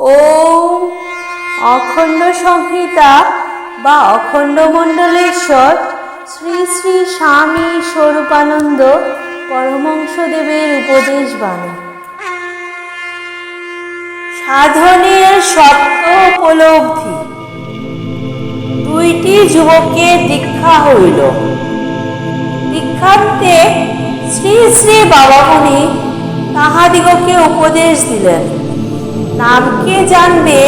ওম অখণ্ড সংহিতা বা অখণ্ড মণ্ডলেশ্বর শ্রী শ্রী স্বামী স্বরূপানন্দ পরমংসদেবের উপদেশ বাণী। সাধনের সত্য উপলব্ধি। দুইটি যুবকের দীক্ষা হইল। দীক্ষান্তে শ্রী শ্রী বাবামণি তাহাদিগকে উপদেশ দিলেন। নামকে জানবে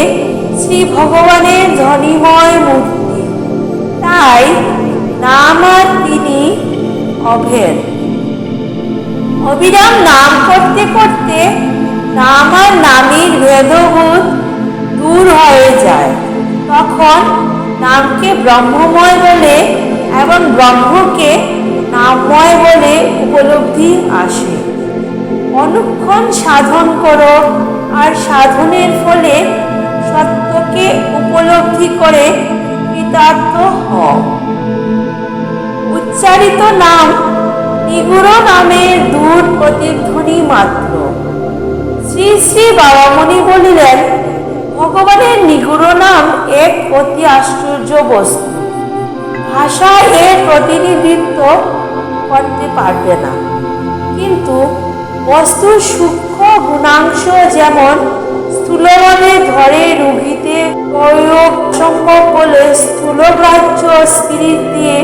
শ্রী ভগবানের ধনিময় মূর্তি। তাই নাম আর তিনি অভেদ। অবিরাম নাম করতে করতে নাম আর নামের ভেদবোধ দূর হয়ে যায়। তখন নামকে ব্রহ্মময় বলে এবং ব্রহ্মকে নামময় বলে উপলব্ধি আসে। অনুক্ষণ সাধন করো আর সাধনের ফলে সত্যকে উপলব্ধি করে কৃতার্থ হও। উচ্চারিত নাম নিগুড় নামের দূর প্রতিধ্বনি মাত্র। শ্রী শ্রী বাবামণি বলিলেন, ভগবানের নিগুড় নাম এক অতি আশ্চর্য বস্তু। ভাষা এর প্রতিনিধিত্ব করতে পারবে না। কিন্তু বস্তুর সূক্ষ্ম গুণাংশ যেমন স্থূলভাবে ধরে রুগীতে প্রয়োগ সম্ভব বলে স্থূলগ্রাহ্য স্পিরিট দিয়ে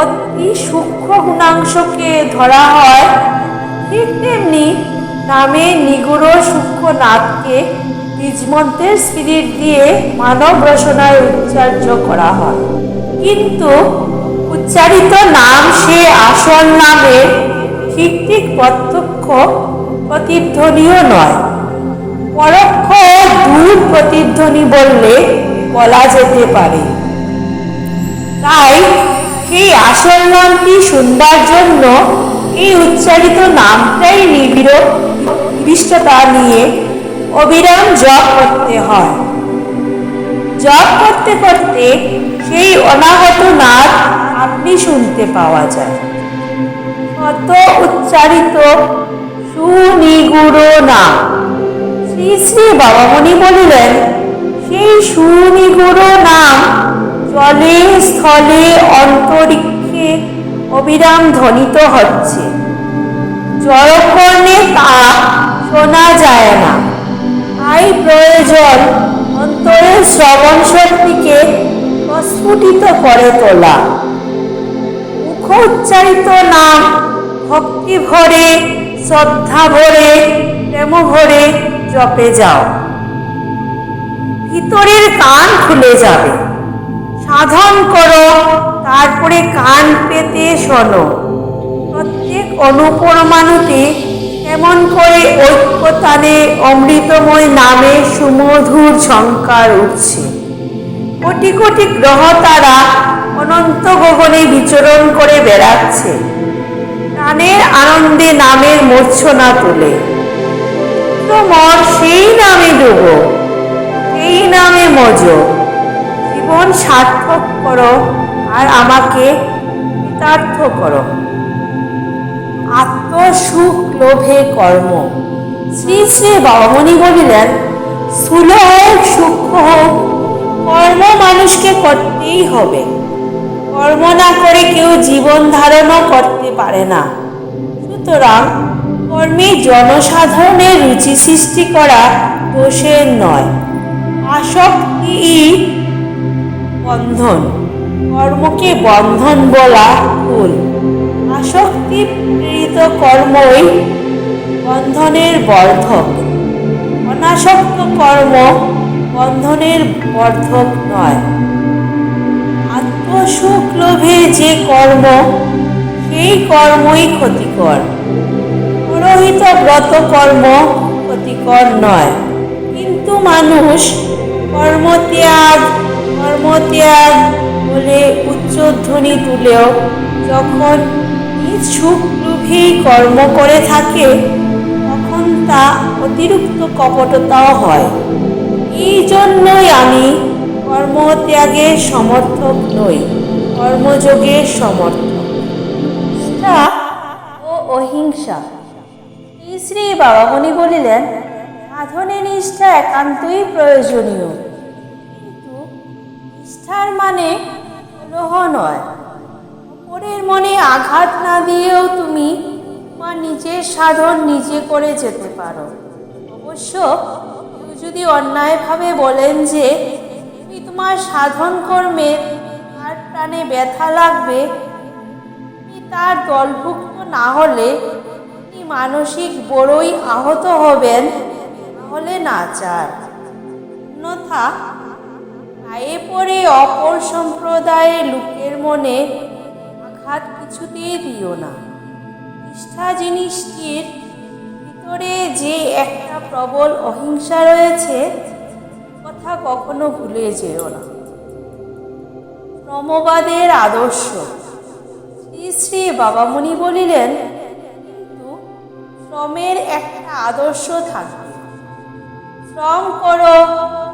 অতি সূক্ষ্ম গুণাংশকে ধরা হয়, ঠিক তেমনি নামে নিগুড় সূক্ষ্ম নাদকে বীজমন্ত্রের স্পিরিট দিয়ে মানব রচনায় উচ্চার্য করা হয়। কিন্তু উচ্চারিত নাম সে আসল নামের ঠিক ঠিক প্রত্যক্ষ প্রতিধ্বনিও নয়। পরোক্ষ দূর প্রতিধ্বনি বললে বলা যেতে পারে। তাই সেই আসল নামটি শুনবার জন্য এই উচ্চারিত নামটাই নিবিড় নিবিষ্টতা নিয়ে অবিরাম জপ করতে হয়। জপ করতে করতে সেই অনাহত নাদ আপনি শুনতে পাওয়া যায়। শত উচ্চারিত সুনিগুড় নাম। শ্রী শ্রী বাবামণি বলিলেন, সেই সুনিগুড় নাম জলে স্থলে অন্তরিক্ষে অবিরাম ধ্বনিত হচ্ছে। জড়কর্ণে তা শোনা যায় না। তাই প্রয়োজন অন্তরের শ্রবণ শক্তিকে প্রস্ফুটিত করে তোলা। মুখ উচ্চারিত নাম ভক্তি ভরে শ্রদ্ধা ভরে, প্রেম ভরে জপে যাও। ভিতরের কান খুলে যাবে। সাধন করো, তারপরে কান পেতে শোনো। প্রত্যেক অনুপরমাণুতে এমন করে ঐক্যতানে অমৃতময় নামে সুমধুর ঝঙ্কার উঠছে। কোটি কোটি গ্রহ তারা অনন্ত গগনে বিচরণ করে বেড়াচ্ছে। প্রাণের আনন্দে নামের মূর্ছনা তোলে। তোমার সেই নামে ডুব, সেই নামে মজ। জীবন সার্থক করো আর আমাকে কৃতার্থ করো। আত্মসুখ লোভে কর্ম। শ্রী শ্রী বামনি বলিলেন স্থূল হোক, সূক্ষ্ম হোক, কর্ম মানুষকে করতেই হবে। কর্ম না করে কেউ জীবন ধারণও করতে পারে না। সুতরাং কর্মে জনসাধারণের রুচি সৃষ্টি করা দোষের নয়। আসক্তি বন্ধন, কর্মকে বন্ধন বলা ভুল। আসক্তি প্রেরিত কর্মই বন্ধনের বর্ধক। অনাসক্ত কর্ম বন্ধনের বর্ধক নয়। আত্মসুখ লোভে যে কর্ম সেই কর্মই ক্ষতিকর। পুরোহিত ব্রত কর্ম ক্ষতিকর নয়। কিন্তু মানুষ কর্মত্যাগ কর্মত্যাগ বলে উচ্চধ্বনি তুলেও যখন নিজ সুখ লোভেই কর্ম করে থাকে, তখন তা অতিরিক্ত কপটতাও হয়। এই জন্যই আমি কর্মত্যাগের সমর্থক নই, কর্মযোগের সমর্থক। নিষ্ঠা ও অহিংসা। শ্রী বাবামণি বলিলেন, সাধনে নিষ্ঠা একান্তই প্রয়োজনীয়। কিন্তু নিষ্ঠার মানে কলহ নয়। অপরের মনে আঘাত না দিয়েও তুমি তোমার নিজের সাধন নিজে করে যেতে পারো। অবশ্য কেউ যদি অন্যায়ভাবে বলেন যে, তুমি তোমার সাধন কর্মে, তার প্রাণে ব্যথা লাগবে তার দলভুক্ত না হলে তিনি মানসিক বড়ই আহত হবেন, তাহলে নাচার। অন্যথা পায়ে পড়ে অপর সম্প্রদায়ের লোকের মনে আঘাত কিছুতেই দিও না। নিষ্ঠা জিনিসটির ভিতরে যে একটা প্রবল অহিংসা রয়েছে কথা কখনো ভুলে যেও না। ক্রমবাদের আদর্শ। শ্রী বাবামণি বলিলেন, কিন্তু শ্রমের একটা আদর্শ থাকবে শ্রম করো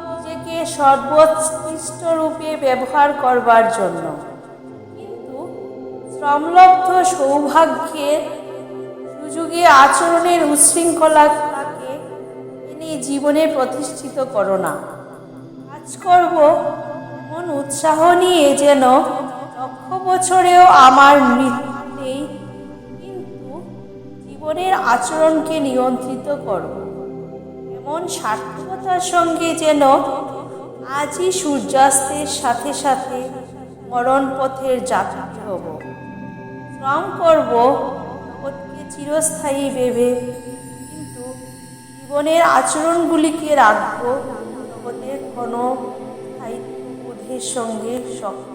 নিজেকে সর্বোৎকৃষ্ট রূপে ব্যবহার করবার জন্য। কিন্তু শ্রমলব্ধ সৌভাগ্যের সুযোগে আচরণের উচ্ছৃঙ্খলাকে এনে জীবনে প্রতিষ্ঠিত করো না। কাজ করব এমন উৎসাহ নিয়ে যেন লক্ষ বছরেও আমার মৃত্যু নেই কিন্তু জীবনের আচরণকে নিয়ন্ত্রিত করব এমন সার্থকতার সঙ্গে যেন আজই সূর্যাস্তের সাথে সাথে মরণ পথের যাত্রী হব। শ্রম করব জগৎকে চিরস্থায়ী ভেবে, কিন্তু জীবনের আচরণগুলিকে রাখব, জগতের ঘন স্থায়িত্ব বোধের সঙ্গে শক্ত